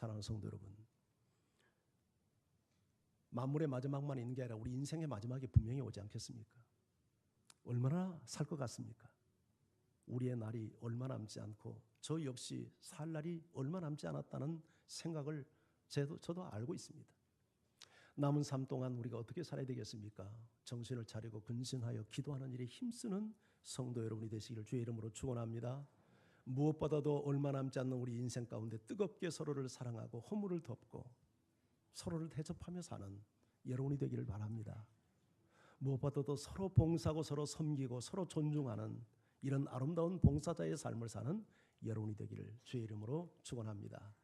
사랑하는 성도 여러분, 만물의 마지막만 있는 게 아니라 우리 인생의 마지막이 분명히 오지 않겠습니까? 얼마나 살 것 같습니까? 우리의 날이 얼마 남지 않고 저 역시 살 날이 얼마 남지 않았다는 생각을 저도, 저도 알고 있습니다. 남은 삶 동안 우리가 어떻게 살아야 되겠습니까? 정신을 차리고 근신하여 기도하는 일에 힘쓰는 성도 여러분이 되시기를 주의 이름으로 축원합니다. 무엇보다도 얼마 남지 않는 우리 인생 가운데 뜨겁게 서로를 사랑하고 허물을 덮고 서로를 대접하며 사는 여러분이 되기를 바랍니다. 무엇보다도 서로 봉사하고 서로 섬기고 서로 존중하는 이런 아름다운 봉사자의 삶을 사는 여러분이 되기를 주의 이름으로 축원합니다.